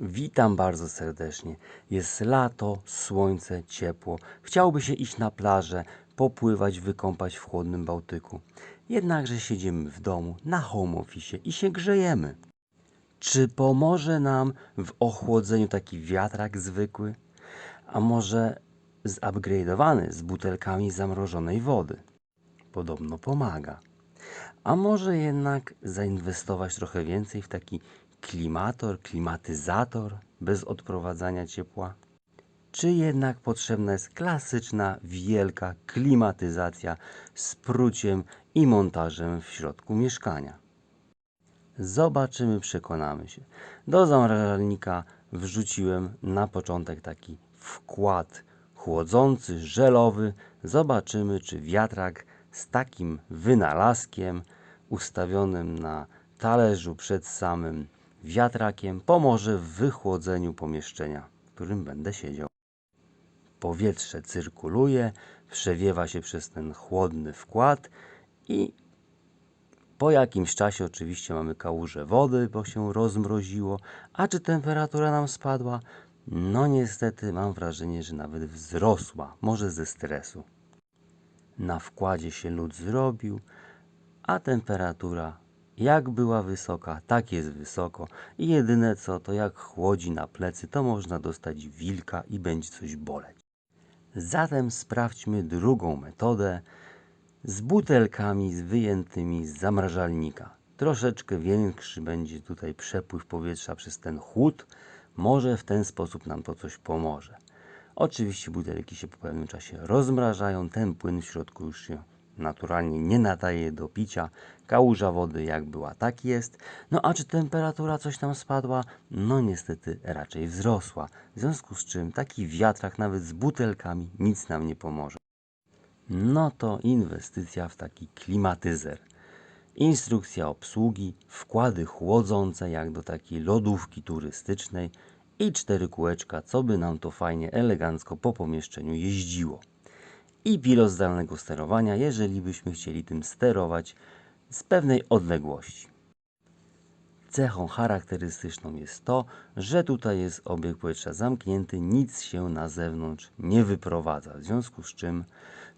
Witam bardzo serdecznie. Jest lato, słońce, ciepło. Chciałoby się iść na plażę, popływać, wykąpać w chłodnym Bałtyku. Jednakże siedzimy w domu, na home office i się grzejemy. Czy pomoże nam w ochłodzeniu taki wiatrak zwykły? A może zupgrade'owany z butelkami zamrożonej wody? Podobno pomaga. A może jednak zainwestować trochę więcej w taki klimator, klimatyzator bez odprowadzania ciepła? Czy jednak potrzebna jest klasyczna, wielka klimatyzacja z pruciem i montażem w środku mieszkania? Zobaczymy, przekonamy się. Do zamrażalnika wrzuciłem na początek taki wkład chłodzący, żelowy. Zobaczymy, czy wiatrak z takim wynalazkiem ustawionym na talerzu przed samym wiatrakiem pomoże w wychłodzeniu pomieszczenia, w którym będę siedział. Powietrze cyrkuluje, przewiewa się przez ten chłodny wkład i po jakimś czasie oczywiście mamy kałużę wody, bo się rozmroziło. A czy temperatura nam spadła? No niestety mam wrażenie, że nawet wzrosła, może ze stresu. Na wkładzie się lód zrobił, a temperatura jak była wysoka, tak jest wysoko. I jedyne co, to jak chłodzi na plecy, to można dostać wilka i będzie coś boleć. Zatem sprawdźmy drugą metodę z butelkami wyjętymi z zamrażalnika. Troszeczkę większy będzie tutaj przepływ powietrza przez ten chłód. Może w ten sposób nam to coś pomoże. Oczywiście butelki się po pewnym czasie rozmrażają, ten płyn w środku już się naturalnie nie nadaje do picia. Kałuża wody jak była, tak jest. No a czy temperatura coś tam spadła? No niestety raczej wzrosła. W związku z czym taki wiatrak nawet z butelkami nic nam nie pomoże. No to inwestycja w taki klimatyzer. Instrukcja obsługi, wkłady chłodzące jak do takiej lodówki turystycznej i cztery kółeczka, co by nam to fajnie, elegancko po pomieszczeniu jeździło. I pilot zdalnego sterowania, jeżeli byśmy chcieli tym sterować z pewnej odległości. Cechą charakterystyczną jest to, że tutaj jest obieg powietrza zamknięty, nic się na zewnątrz nie wyprowadza. W związku z czym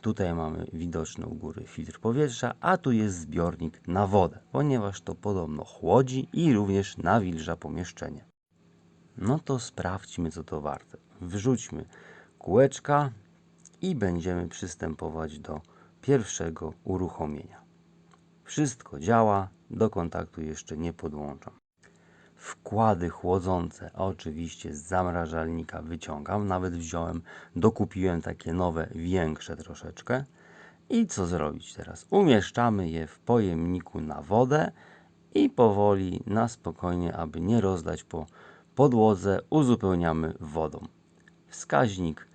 tutaj mamy widoczny u góry filtr powietrza, a tu jest zbiornik na wodę, ponieważ to podobno chłodzi i również nawilża pomieszczenie. No to sprawdźmy, co to warte. Wrzućmy kółeczka i będziemy przystępować do pierwszego uruchomienia. Wszystko działa, do kontaktu jeszcze nie podłączam. Wkłady chłodzące oczywiście z zamrażalnika wyciągam, nawet wziąłem, dokupiłem takie nowe, większe troszeczkę. I co zrobić teraz? Umieszczamy je w pojemniku na wodę i powoli, na spokojnie, aby nie rozdać po podłodze, uzupełniamy wodą. Wskaźnik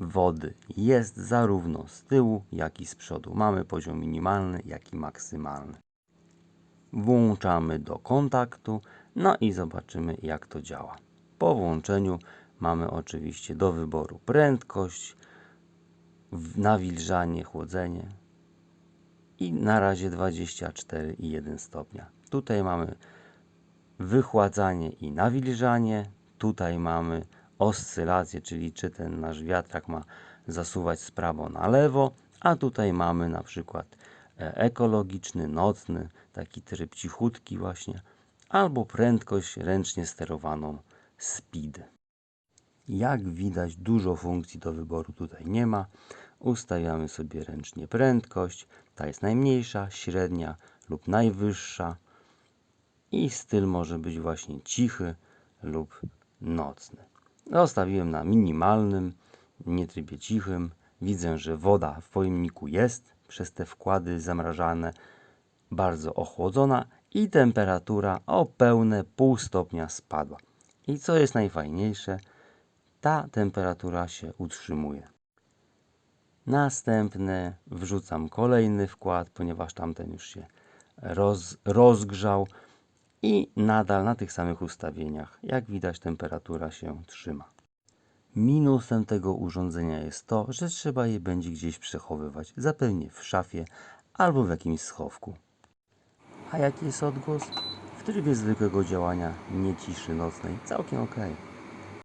wody jest zarówno z tyłu, jak i z przodu. Mamy poziom minimalny, jak i maksymalny. Włączamy do kontaktu, no i zobaczymy jak to działa. Po włączeniu mamy oczywiście do wyboru prędkość, nawilżanie, chłodzenie i na razie 24,1 stopnia. Tutaj mamy wychładzanie i nawilżanie. Tutaj mamy oscylację, czyli czy ten nasz wiatrak ma zasuwać z prawo na lewo, a tutaj mamy na przykład e, ekologiczny, nocny, taki tryb cichutki właśnie, albo prędkość ręcznie sterowaną speed. Jak widać, dużo funkcji do wyboru tutaj nie ma. Ustawiamy sobie ręcznie prędkość. Ta jest najmniejsza, średnia lub najwyższa. I styl może być właśnie cichy lub nocny. Zostawiłem na minimalnym, nie trybie cichym. Widzę, że woda w pojemniku jest przez te wkłady zamrażane bardzo ochłodzona i temperatura o pełne pół stopnia spadła. I co jest najfajniejsze, ta temperatura się utrzymuje. Następny wrzucam kolejny wkład, ponieważ tamten już się roz, rozgrzał i nadal na tych samych ustawieniach. Jak widać, temperatura się trzyma. Minusem tego urządzenia jest to, że trzeba je będzie gdzieś przechowywać, zapewne w szafie albo w jakimś schowku. A jaki jest odgłos? W trybie zwykłego działania, nie ciszy nocnej. Całkiem okej.